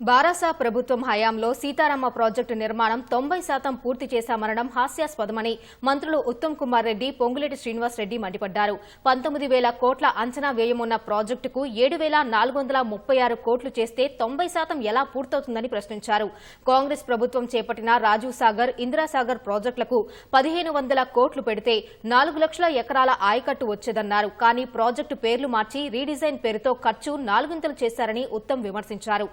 బారాసా ప్రభుత్వం హయాంలో సీతారామ ప్రాజెక్టు నిర్మాణం తొంభై శాతం పూర్తి చేశామనడం హాస్యాస్పదమని మంత్రులు ఉత్తమ్ కుమార్ రెడ్డి పొంగులేటి శ్రీనివాస్ రెడ్డి మండిపడ్డారు. పంతొమ్మిది వేల కోట్ల అంచనా వ్యయమున్న ప్రాజెక్టుకు ఏడు వేల నాలుగు వందల ముప్పై ఆరు కోట్లు చేస్తే తొంభై శాతం ఎలా పూర్తవుతుందని ప్రశ్నించారు. కాంగ్రెస్ ప్రభుత్వం చేపట్టిన రాజీవ్ సాగర్ ఇందిరాసాగర్ ప్రాజెక్టులకు పదిహేను వందల కోట్లు పెడితే నాలుగు లక్షల ఎకరాల ఆయకట్టు వచ్చేదన్నారు. కానీ ప్రాజెక్టు పేర్లు మార్చి రీడిజైన్ పేరుతో ఖర్చు నాలుగింతలు చేశారని ఉత్తమ్ విమర్శించారు.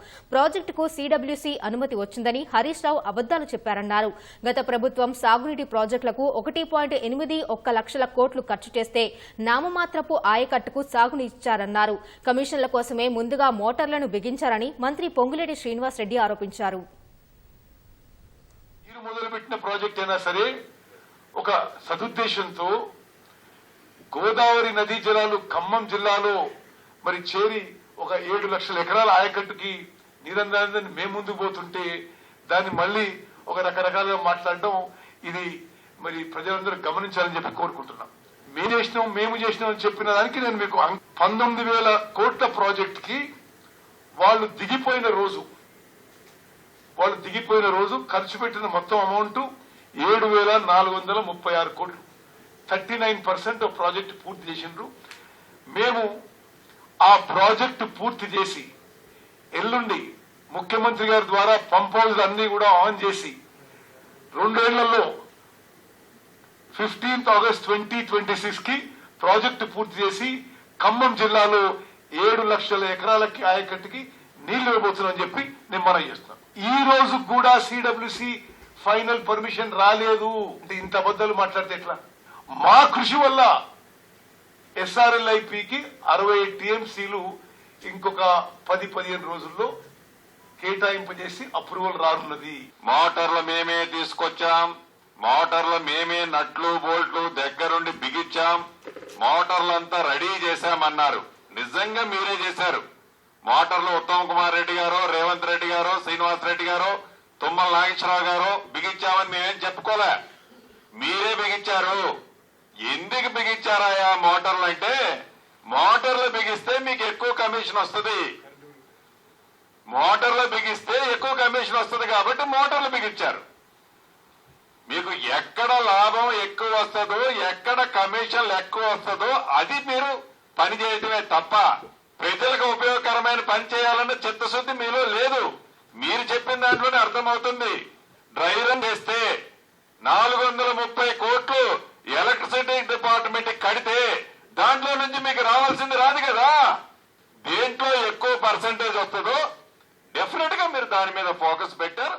ప్రాజెక్టుకు సీడబ్ల్యూసీ అనుమతి వచ్చిందని హరీష్ రావు అబద్దాలు చెప్పారన్నారు. గత ప్రభుత్వం సాగునీటి ప్రాజెక్టులకు ఒకటి పాయింట్ ఎనిమిది ఒక్క లక్షల కోట్లు ఖర్చు చేస్తే నామమాత్రపు ఆయకట్టుకు సాగునిచ్చారన్నారు కమిషన్ల కోసమే ముందుగా మోటార్లను బిగించారని మంత్రి పొంగులేటి శ్రీనివాస్ రెడ్డి ఆరోపించారు మొదలుపెట్టిన ప్రాజెక్ట్ అయినా సరే ఒక సదుద్దేశంతో గోదావరి నదీ జలాలు ఖమ్మం జిల్లాలో మరి చేరి ఒక ఏడు లక్షల ఎకరాల ఆయకట్టుకి నిరంతరం మేము ముందుకు పోతుంటే దాన్ని మళ్ళీ ఒక రకరకాలుగా మాట్లాడడం ఇది మరి ప్రజలందరూ గమనించాలని చెప్పి కోరుకుంటున్నాం. మేము చేసినాం మేము చేసినాం అని చెప్పిన దానికి నేను మీకు పంతొమ్మిది వేల కోట్ల ప్రాజెక్ట్కి వాళ్ళు దిగిపోయిన రోజు వాళ్ళు దిగిపోయిన రోజు ఖర్చు పెట్టిన మొత్తం అమౌంట్ ఏడు వేల నాలుగు వందల ముప్పై ఆరు కోట్లు. థర్టీ నైన్ పర్సెంట్ ప్రాజెక్ట్ పూర్తి చేసిండ్రు. మేము ఆ ప్రాజెక్టు పూర్తి చేసి ఎల్లుండి ముఖ్యమంత్రి గారి ద్వారా పంప్ హౌస్ అన్ని కూడా ఆన్ చేసి రెండేళ్ళలో ఫిఫ్టీన్త్ ఆగస్ట్ ట్వంటీ ట్వంటీ సిక్స్కి ప్రాజెక్టు పూర్తి చేసి ఖమ్మం జిల్లాలో ఏడు లక్షల ఎకరాలకి ఆయకట్టుకి నీళ్ళు ఇవ్వబోతున్నామని చెప్పి నేను మనం చేస్తున్నాం. ఈ రోజు కూడా సిడబ్ల్యూసి ఫైనల్ పర్మిషన్ రాలేదు. అంటే ఇంత అబద్ధాలు మాట్లాడితే ఎట్లా? మా కృషి వల్ల ఎస్ఆర్ఎల్ఐపికి అరవై టీఎంసీలు ఇంకొక పది పదిహేను రోజుల్లో కేటాయింపు చేసి అప్రూవల్ రానున్నది. మోటార్లు మేమే తీసుకొచ్చాం. మోటార్లు మేమే నట్లు బోల్ట్లు దగ్గరుండి బిగించాం. మోటార్లంతా రెడీ చేశామన్నారు. నిజంగా మీరే చేశారు. మోటార్లు ఉత్తమ్ కుమార్ రెడ్డి గారు రేవంత్ రెడ్డి గారు శ్రీనివాస్ రెడ్డి గారు తుమ్మల నాగేశ్వరరావు గారు బిగించామని మేమేం చెప్పుకోలే. మీరే బిగించారు. ఎందుకు బిగించారాయా మోటార్లు అంటే మోటార్లు బిగిస్తే మీకు ఎక్కువ కమిషన్ వస్తుంది. మోటార్లు బిగిస్తే ఎక్కువ కమిషన్ వస్తుంది కాబట్టి మోటార్లు బిగించారు. మీకు ఎక్కడ లాభం ఎక్కువ వస్తుందో ఎక్కడ కమిషన్లు ఎక్కువ వస్తుందో అది మీరు పని చేయటమే తప్ప ప్రజలకు ఉపయోగకరమైన పని చేయాలన్న చిత్తశుద్ధి మీలో లేదు. మీరు చెప్పిన దాంట్లోనే అర్థమవుతుంది. డ్రై రన్ చేస్తే నాలుగు వందల ముప్పై కోట్లు ఎలక్ట్రిసిటీ డిపార్ట్మెంట్ కడితే దాంట్లో నుంచి మీకు రావాల్సింది రాదు కదా. పర్సంటేజ్ వస్తుందో డెఫినెట్గా మీరు దాని మీద ఫోకస్ పెట్టారు.